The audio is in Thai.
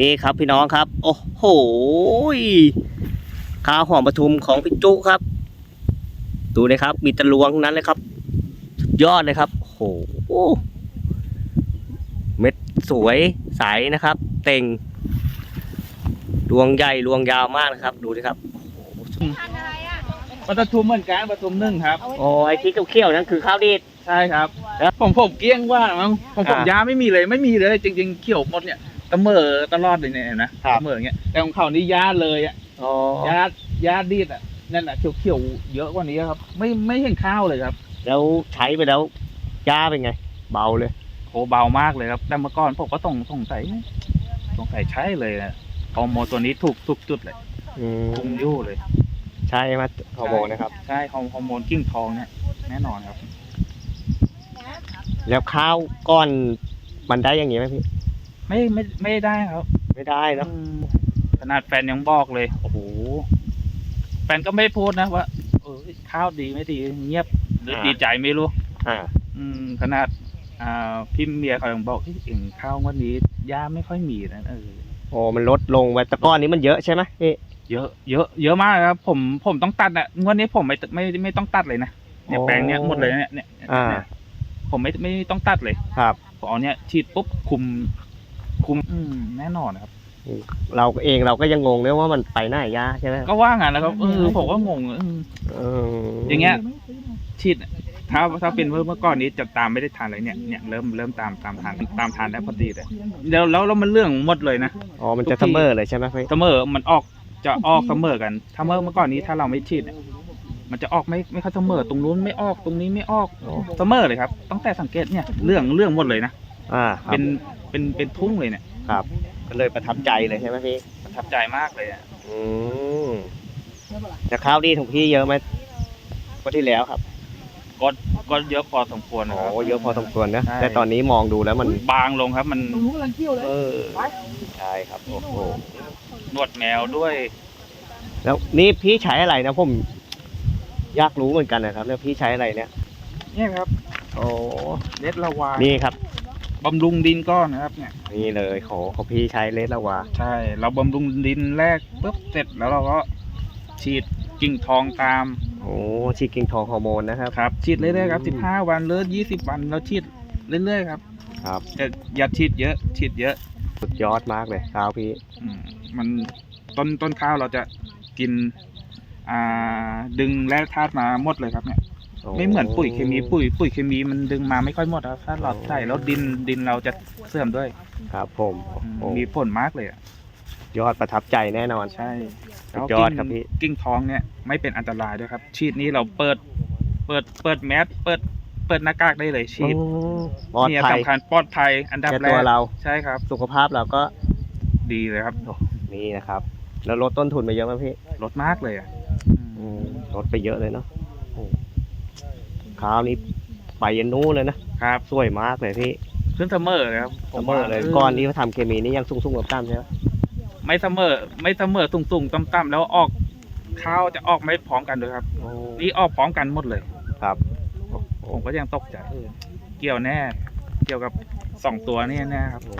นี่ครับพี่น้องครับ โอ้โหข้าวหอมปทุมของพี่จุครับ ดูเลยครับ มีตะลวงนั้นเลยครับ ยอดเลยครับโอ้โหเม็ดสวยใสนะครับ เต่งรวงใหญ่รวงยาวมากนะครับ ดูดิครับปทุมเหมือนกันปทุมนึ่งครับโอ้ไอที่เขี้ยวๆนั่นคือข้าวดีดใช่ครับผมผมเกลี้ยงว่าผมผมยาไม่มีเลยไม่มีเลยจริงๆเขี้ยวหมดเนี่ย เสมอตลอดเลยเนี่ยเห็นนะครับ เสมออย่างเงี้ยแต่ของเขานี่ยาเลยอะอ๋อยายาดีดอะนั่นแหละเขียวเขียวๆเยอะกว่านี้ครับ ไม่ไม่เห็นข้าวเลยครับแล้วใช้ไปแล้วยาเป็นไง เบาเลย โหเบามากเลยครับแต่เมื่อก่อนผมก็ต้องสงสัยสงสัยใช่เลยนะฮอร์โมนตัวนี้ถูกทุกจุดเลยอืคุมมยู่เลย ใช่ไหมฮอร์โมนนะครับ ใช่ฮอร์ฮอร์โมนกิ้งทองเนี่ยแน่นอนครับ แล้วข้าวก้อนมันได้อย่างนี้ไหมพี่ ไม่ไม่ไม่ได้ครับไม่ได้เนอะอืมขนาดแฟนยังบอกเลยโอ้โหแฟนก็ไม่พูดนะว่าเออข้าวดีไม่ดีเงียบหรือดีใจไม่รู้ อ่า อืมขนาดอ่าพี่เมียเขายังบอกที่เองข้าววันนี้ย่าไม่ค่อยมีนะเออโอ้มันลดลงไปแต่ก้อนนี้มันเยอะใช่ไหมพี่เยอะเยอะเยอะมากครับผมผมต้องตัดอะงวดนี้ผมไม่ไม่ไม่ต้องตัดเลยนะเนี่ยแปลงเนี้ยหมดเลยเนี่ยเนี่ยเนี่ยอ่า เนี่ยผมไม่ไม่ต้องตัดเลยครับผมเอาเนี้ยฉีดปุ๊บคุม คุมอืมแน่นอนครับ เราเองเราก็ยังงงเลยว่ามันไปไหนยาใช่ไหมก็ว่างั้นนะครับเออผมก็งงเออเอออย่างเงี้ยฉีดถ้าถ้าเป็นเมื่อเมื่อก่อนนี้จะตามไม่ได้ทานเลยเนี่ยเนี่ยเริ่มเริ่มตามตามทานตามทานได้พอดีเลยแล้วแล้วแล้วมันเรื่องหมดเลยนะอ๋อมันจะเสมอเลยใช่ไหมพี่เสมอมันออกจะออกเสมอกันถ้าเมื่อเมื่อก่อนนี้ถ้าเราไม่ฉีดเนี่ยมันจะออกไม่ไม่ค่อยเสมอตรงนู้นไม่ออกตรงนี้ไม่ออกเสมอเลยครับตั้งแต่สังเกตเนี่ยเรื่องเรื่องหมดเลยนะอ่าครับเป็น เป็นเป็นทุ่งเลยเนี่ยครับ ก็เลยประทับใจเลยใช่ไหมพี่ประทับใจมากเลยอะอืมแต่ข้าวดีของพี่เยอะไหมก็ที่แล้วครับก็ก็เยอะพอสมควรนะโอ้ครับ เยอะพอสมควรนะใช่ แต่ตอนนี้มองดูแล้วมันบางลงครับ มันเออใช่ครับโอ้โหหนวดแมวด้วย แล้วนี่พี่ใช้อะไรนะผมอยากรู้เหมือนกันนะครับเนี่ยพี่ใช้อะไรเนี่ย เนี่ยครับ โอ้เลดละวานี่ครับ บำรุงดินก้อนนะครับ เนี่ย นี่เลยของของพี่ใช้เลสละวาใช่ เราบำรุงดินแรกปุ๊บเสร็จแล้วเราก็ฉีดกิ่งทองตามโอ้ชีกิ่งทองฮอร์โมนนะครับ ครับ ฉีดเรื่อยๆครับ15 วันหรือ20 วันเราฉีดเรื่อยๆครับ ครับแต่อย่าฉีดเยอะ ฉีดเยอะ สุดยอดมากเลยข้าวพี่อืมมันต้นต้นข้าวเราจะกิน อ่า ดึงแร่ธาตุมาหมดเลยครับเนี่ยโไม่เหมือนปุ๋ยเคมีปุ๋ยปุ๋ยเคมีมันดึงมาไม่ค่อยหมดครับถ้าเราใส่แล้วดินดินเราจะเสื่อมด้วยครับผมอืมโอ้มีผลมากเลยอะยอดประทับใจแน่นอน ใช่สุดยอดครับพี่ กิ้งทองเนี่ยไม่เป็นอันตรายด้วยครับ ฉีดนี้เราเปิด เปิดเปิดแมสเปิดเปิดหน้ากากได้เลยฉีดโอ้ปลอดเนี่ยภัยสำคัญปลอดภัยอันดับแค่แรตัวกเราใช่ครับ สุขภาพเราก็ดีเลยครับนี่นะครับ แล้วลดต้นทุนไปเยอะไหมพี่ลดมากเลยอะอืมลดไปเยอะเลยเนาะ โอ้ข้าวนี้ไปยันนู้นเลยนะครับสวยมากเลยพี่ขึ้นเสมอเลยครับเสมอเลยก้อนนี้เขาทำเคมีนี่ยังซุ้งๆกับตั้มใช่ไหมไม่เสมอ ไม่เสมอตุ่งๆต่ำๆแล้วออกข้าวจะออกไม่พร้อมกันด้วยครับ โอ้นี่ออกพร้อมกันหมดเลย ครับโอ้ผมก็ยังตกใจเออเกี่ยวแน่ เกี่ยวกับสองตัวนี่แน่ครับ โอ้